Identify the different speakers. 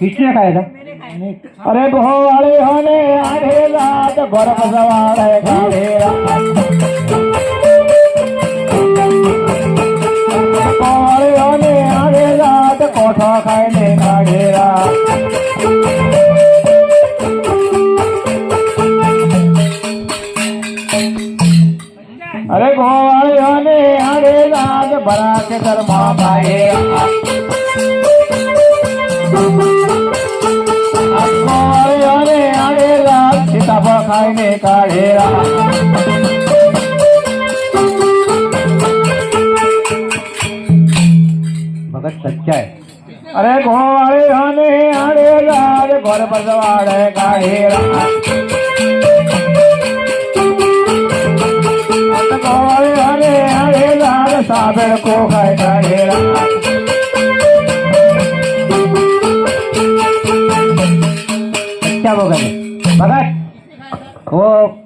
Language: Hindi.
Speaker 1: किसने खाया था?
Speaker 2: अरे भोवाले होने आधे रात गर्भ सवार है अरे भोवाले होने आधे रात भरा के धर्मा पाएगा खाने का ढेरा
Speaker 1: भगत सच्चा है।
Speaker 2: अरे घोड़े हने हरे लाल, घर पर बसवाड़े का ढेरा घोड़े हने हरे लाल साबर को खाई का ढेरा
Speaker 1: भगत 我